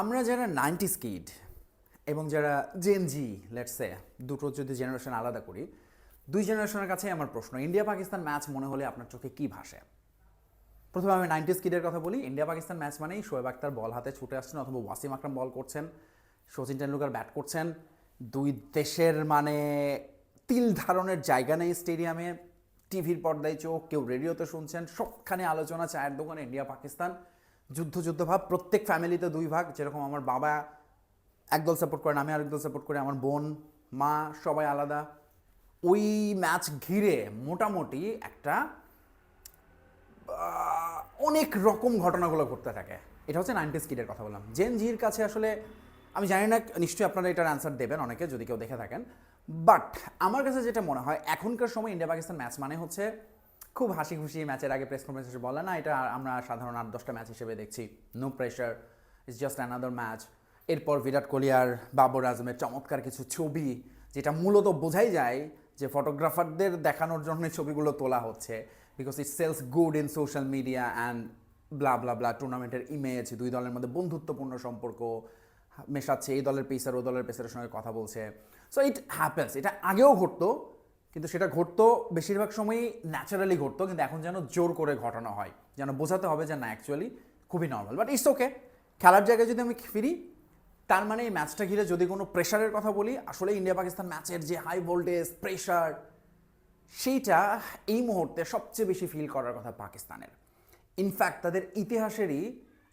আমরা যারা ninety skid এবং যারা জেন জি লেটসে দুটো যদি জেনারেশন আলাদা করি, দুই জেনারেশনের কাছে আমার প্রশ্ন ইন্ডিয়া পাকিস্তান ম্যাচ মনে হলে আপনার চোখে কী ভাসে? প্রথমে আমি নাইনটি স্কিডের কথা বলি ইন্ডিয়া পাকিস্তান ম্যাচ মানেই শোয়েব আক্তার বল হাতে ছুটে আসছেন অথবা ওয়াসিম আকরাম বল করছেন সচিন টেন্ডুলকার ব্যাট করছেন। দুই দেশের মানে তিল ধারণের জায়গা নেই স্টেডিয়ামে টিভির পর্দায় চোখ, কেউ রেডিওতে শুনছেন, সবখানে আলোচনা, চায়ের দোকানে ইন্ডিয়া পাকিস্তান যুদ্ধ যুদ্ধ ভাব প্রত্যেক ফ্যামিলিতে দুই ভাগ, যেরকম আমার বাবা একদল সাপোর্ট করেন, আমি আরেক দল সাপোর্ট করি, আমার বোন, মা, সবাই আলাদা। ওই ম্যাচ ঘিরে মোটামুটি একটা অনেক রকম ঘটনাগুলো ঘটতে থাকে। এটা হচ্ছে নাইনটি স্কিডের কথা বললাম। জেন জির কাছে আসলে, আমি জানি না, নিশ্চয়ই আপনারা এটার অ্যান্সার দেবেন অনেকে, যদি কেউ দেখে থাকেন। বাট আমার কাছে যেটা মনে হয়, এখনকার সময় ইন্ডিয়া পাকিস্তান ম্যাচ মানে হচ্ছে খুব হাসি খুশি ম্যাচের আগে প্রেস কনফারেন্স বলে, না, এটা আমরা সাধারণ আট, দশটা ম্যাচ হিসেবে দেখছি। No pressure it's just another match এরপর বিরাট কোহলি আর বাবর আজমের চমৎকার কিছু ছবি, যেটা মূলত বোঝাই যায় যে ফটোগ্রাফারদের দেখানোর জন্য ছবিগুলো তোলা হচ্ছে because it sells good in social media and blah blah blah টুর্নামেন্টের ইমেজ দুই দলের মধ্যে বন্ধুত্বপূর্ণ সম্পর্ক, মেশাচ্ছে, এই দলের পেসার ও দলের পেসারের সঙ্গে কথা বলছে। সো ইট হ্যাপেন্স এটা আগেও ঘটতো কিন্তু সেটা ঘটতো, বেশিরভাগ সময়ই ন্যাচারালি ঘটতো, কিন্তু এখন যেন জোর করে ঘটানো হয়। যেন বোঝাতে হবে যে না অ্যাকচুয়ালি খুবই নর্মাল বাট ইটস ওকে খেলার জায়গায় যদি আমি ফিরি, তার মানে এই ম্যাচটা ঘিরে যদি কোনো প্রেশারের কথা বলি, আসলে ইন্ডিয়া পাকিস্তান ম্যাচের যে হাই ভোল্টেজ প্রেশার সেইটা এই মুহূর্তে সবচেয়ে বেশি ফিল করার কথা পাকিস্তানের। ইনফ্যাক্ট তাদের ইতিহাসেরই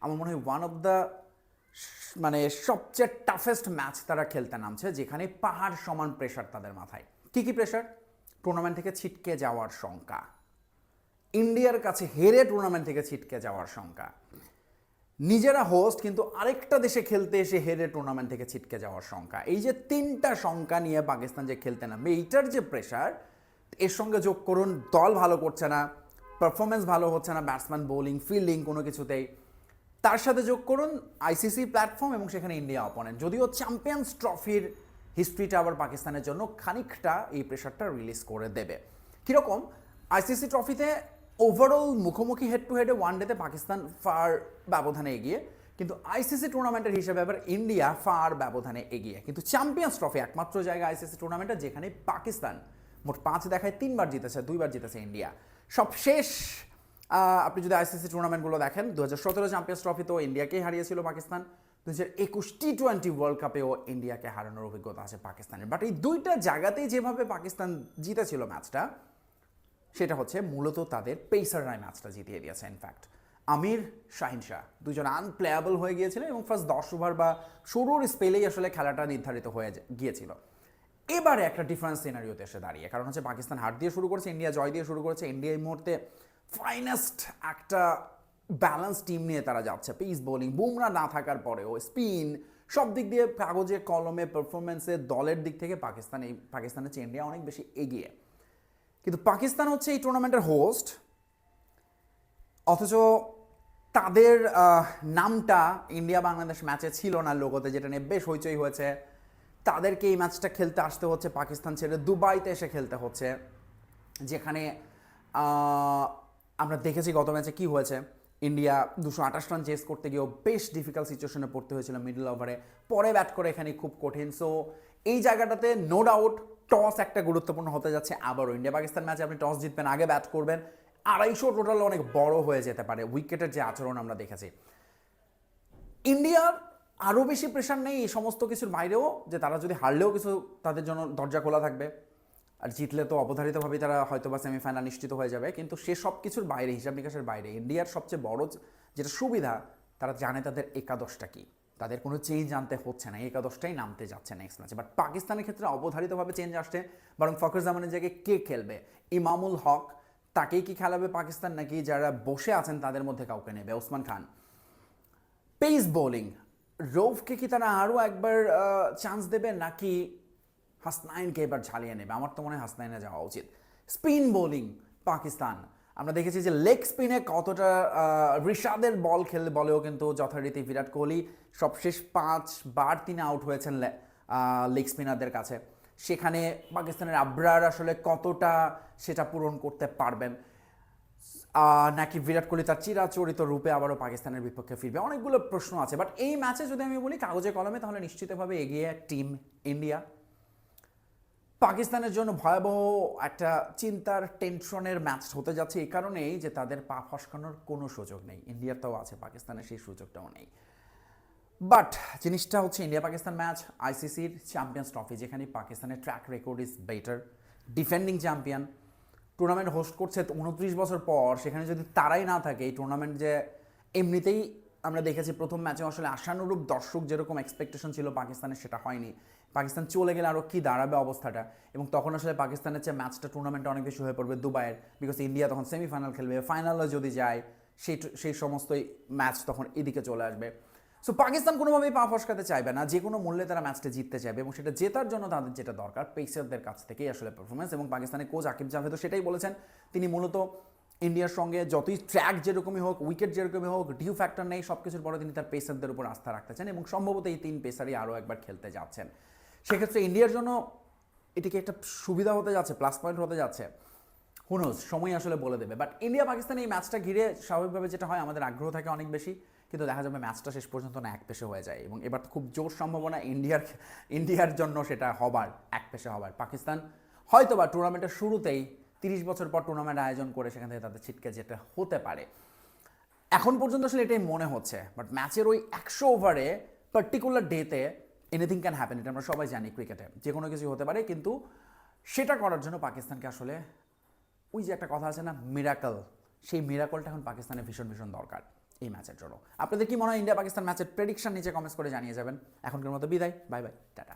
আমার মনে হয় ওয়ান অফ দ্য মানে সবচেয়ে টাফেস্ট ম্যাচ তারা খেলতে নামছে, যেখানে পাহাড় সমান প্রেশার তাদের মাথায়। কী কী প্রেশার টুর্নামেন্ট থেকে ছিটকে যাওয়ার শঙ্কা। ইন্ডিয়ার কাছে হেরে টুর্নামেন্ট থেকে ছিটকে যাওয়ার শঙ্কা। নিজেরা হোস্ট কিন্তু আরেকটা দেশে খেলতে এসে হেরে টুর্নামেন্ট থেকে ছিটকে যাওয়ার শঙ্কা। এই যে তিনটা শঙ্কা নিয়ে পাকিস্তান যে খেলতে নামবে, এইটার যে প্রেশার এর সঙ্গে যোগ করুন, দল ভালো করছে না পারফরমেন্স ভালো হচ্ছে না ব্যাটসম্যান বোলিং ফিল্ডিং কোনো কিছুতেই। তার সাথে যোগ করুন আইসিসি প্ল্যাটফর্ম এবং সেখানে ইন্ডিয়া অপোনেন্ট যদিও চ্যাম্পিয়ন্স ট্রফির হিস্ট্রিটা আবার পাকিস্তানের জন্য খানিকটা এই প্রেশারটা রিলিজ করে দেবে। কীরকম? আইসিসি ট্রফিতে ওভারঅল মুখোমুখি হেড টু হেডে ওয়ান ডেতে পাকিস্তান ফার ব্যবধানে এগিয়ে কিন্তু আইসিসি টুর্নামেন্টের হিসেবে আবার ইন্ডিয়া ফার ব্যবধানে এগিয়ে। কিন্তু চ্যাম্পিয়ন্স ট্রফি একমাত্র জায়গা আইসিসি টুর্নামেন্টে যেখানে পাকিস্তান মোট পাঁচ দেখায় তিনবার জিতেছে দুইবার জিতেছে ইন্ডিয়া সবশেষ আহ, আপনি যদি আইসিসি টুর্নামেন্টগুলো দেখেন দু হাজার সতেরো চ্যাম্পিয়ন্স ট্রফিতেও ইন্ডিয়াকেই হারিয়েছিল পাকিস্তান। দু হাজার একুশ টি টোয়েন্টি ওয়ার্ল্ড কাপেও ইন্ডিয়াকে হারানোর অভিজ্ঞতা আছে পাকিস্তানের। বাট এই দুইটা জায়গাতেই যেভাবে পাকিস্তান জিতেছিল ম্যাচটা, সেটা হচ্ছে মূলত তাদের পেসাররাই ম্যাচটা জিতিয়ে দিয়েছে ইনফ্যাক্ট আমির শাহিন শাহ দুজন আনপ্লেয়াবল হয়ে গিয়েছিলেন এবং ফার্স্ট দশ ওভার বা শুরুর স্পেলেই আসলে খেলাটা নির্ধারিত হয়ে গিয়েছিল। এবারে একটা ডিফারেন্স সিনারিওতে এসে দাঁড়িয়ে, কারণ হচ্ছে পাকিস্তান হার দিয়ে শুরু করেছে, ইন্ডিয়া জয় দিয়ে শুরু করেছে, ইন্ডিয়া এই মুহূর্তে ফাইনেস্ট একটা ব্যালেন্স টিম নিয়ে তারা যাচ্ছে। পিস বোলিং বুমরা না থাকার পরেও স্পিন সব দিক দিয়ে কাগজে, কলমে পারফরমেন্সে দলের দিক থেকে পাকিস্তান এই, পাকিস্তানের চেয়ে ইন্ডিয়া অনেক বেশি এগিয়ে। কিন্তু পাকিস্তান হচ্ছে এই টুর্নামেন্টের হোস্ট অথচ তাদের নামটা ইন্ডিয়া বাংলাদেশ ম্যাচে ছিল না লোগোতে, যেটা নিয়ে বেশ হইচই হয়েছে। তাদেরকে এই ম্যাচটা খেলতে আসতে হচ্ছে, পাকিস্তান ছেড়ে দুবাইতে এসে খেলতে হচ্ছে। যেখানে আমরা দেখেছি গত ম্যাচে কি হয়েছে। ইন্ডিয়া দুশো আঠাশ রান চেস করতে গিয়েও বেশ ডিফিকাল্ট সিচুয়েশনে পড়তে হয়েছিল মিডল ওভারে পরে ব্যাট করে এখানে খুব কঠিন। সো এই জায়গাটাতে নো ডাউট টস একটা গুরুত্বপূর্ণ হতে যাচ্ছে আবারও। ইন্ডিয়া পাকিস্তান ম্যাচে আপনি টস জিতবেন, আগে ব্যাট করবেন। আড়াইশো টোটাল অনেক বড় হয়ে যেতে পারে। উইকেটের যে আচরণ আমরা দেখেছি। ইন্ডিয়ার আরও বেশি প্রেশার নেই এই সমস্ত কিছুর বাইরেও, যে তারা যদি হারলেও কিছু তাদের জন্য দরজা খোলা থাকবে। আর জিতলে তো অবধারিতভাবেই তারা হয়তো বা সেমিফাইনাল নিশ্চিত হয়ে যাবে। কিন্তু সে সব কিছুর বাইরে, হিসাব নিকাশের বাইরে, ইন্ডিয়ার সবচেয়ে বড় যেটা সুবিধা, তারা জানে তাদের একাদশটা কি। তাদের কোনো চেঞ্জ আনতে হচ্ছে না একাদশটাই নামতে যাচ্ছে নেক্সট ম্যাচে বাট পাকিস্তানের ক্ষেত্রে অবধারিতভাবে চেঞ্জ আসছে। বরং ফখর জামানের জায়গায় কে খেলবে? ইমামুল হক, তাকেই কি খেলাবে পাকিস্তান নাকি যারা বসে আছেন তাদের মধ্যে কাউকে নেবে? ওসমান খান। পেস বোলিং রৌফকে কি তারা আরও একবার চান্স দেবে নাকি হাসনাইনকে এবার ঝালিয়ে নেবে। আমার তো মনে হয় হাসনাইনে যাওয়া উচিত। Spin bowling, Pakistan. আমরা দেখেছি যে লেগ স্পিনে কতটা রিশাদের বল খেলে বলেও কিন্তু যথারীতি বিরাট কোহলি সবশেষ পাঁচ বার তিনি আউট হয়েছেন লেগ স্পিনারদের কাছে। সেখানে পাকিস্তানের আব্রার আসলে কতটা সেটা পূরণ করতে পারবেন। নাকি বিরাট কোহলি তার চিরাচরিত রূপে আবারও পাকিস্তানের বিপক্ষে ফিরবে? অনেকগুলো প্রশ্ন আছে বাট এই ম্যাচে যদি আমি বলি কাগজে কলমে, তাহলে নিশ্চিতভাবে এগিয়ে টিম ইন্ডিয়া পাকিস্তানের জন্য ভয়াবহ একটা চিন্তার টেনশনের ম্যাচ হতে যাচ্ছে এই কারণেই যে তাদের পা ফসকানোর কোনো সুযোগ নেই। ইন্ডিয়ার তাও আছে, পাকিস্তানের সেই সুযোগটাও নেই। বাট জিনিসটা হচ্ছে ইন্ডিয়া পাকিস্তান ম্যাচ আইসিসির চ্যাম্পিয়ন্স ট্রফি যেখানে পাকিস্তানের track record is better defending champion tournament host করছে উনত্রিশ বছর পর, সেখানে যদি তারাই না থাকে, এই টুর্নামেন্ট যে এমনিতেই আমরা দেখেছি প্রথম ম্যাচে আসলে আশানুরূপ দর্শক যেরকম এক্সপেকটেশন ছিল পাকিস্তানের, সেটা হয়নি। পাকিস্তান চলে গেলে আরও কী দাঁড়াবে অবস্থাটা? এবং তখন আসলে পাকিস্তানের চেয়ে ম্যাচটা টুর্নামেন্টে অনেক বেশি হয়ে পড়বে দুবাইয়ের। বিকজ ইন্ডিয়া তখন সেমিফাইনাল খেলবে ফাইনালে যদি যায়, সেই সেই সমস্তই ম্যাচ তখন এদিকে চলে আসবে। সো পাকিস্তান কোনোভাবেই পা ফসকাতে চাইবে না, যে কোনো মূল্যে তারা ম্যাচটা জিততে চাইবে এবং সেটা জেতার জন্য তাদের যেটা দরকার পেসারদের কাছ থেকেই আসলে পারফরমেন্স এবং পাকিস্তানের কোচ আকিব জাভেদও সেটাই বলেছেন। তিনি মূলত ইন্ডিয়ার সঙ্গে যতই ট্র্যাক যেরকমই হোক উইকেট যেরকমই হোক ডিউ ফ্যাক্টর নেই সব কিছুর পরে তিনি তার পেসারদের উপর আস্থা রাখতে চান এবং সম্ভবত এই তিন পেসারই আরও একবার খেলতে যাচ্ছেন। সেক্ষেত্রে ইন্ডিয়ার জন্য এটিকে একটা সুবিধা হতে যাচ্ছে প্লাস পয়েন্ট হতে যাচ্ছে। হুনোজ সময় আসলে বলে দেবে। বাট ইন্ডিয়া পাকিস্তান এই ম্যাচটা ঘিরে স্বাভাবিকভাবে যেটা হয়, আমাদের আগ্রহ থাকে অনেক বেশি। কিন্তু দেখা যাবে ম্যাচটা শেষ পর্যন্ত না এক পেশে হয়ে যায়। এবং এবার খুব জোর সম্ভাবনা ইন্ডিয়ার ইন্ডিয়ার জন্য সেটা হবার, এক পেশে হবার। পাকিস্তান হয়তো বা টুর্নামেন্টের শুরুতেই তিরিশ বছর পর টুর্নামেন্ট আয়োজন করে সেখান থেকে তাদের ছিটকে যেতে হতে পারে। এখন পর্যন্ত আসলে এটাই মনে হচ্ছে বাট ম্যাচের ওই একশো ওভারে পার্টিকুলার ডেতে এনিথিং ক্যান হ্যাপেন এটা আমরা সবাই জানি ক্রিকেটে যে কোনো কিছু হতে পারে, কিন্তু সেটা করার জন্য পাকিস্তানকে আসলে ওই যে একটা কথা আছে না মিরাকল সেই মিরাকলটা এখন পাকিস্তানের ভীষণ ভীষণ দরকার এই ম্যাচের জন্য। আপনাদের কি মনে হয় ইন্ডিয়া পাকিস্তান ম্যাচের প্রেডিকশন নিচে কমেন্টস করে জানিয়ে যাবেন। এখনকার মতো বিদায় বাই বাই টাটা।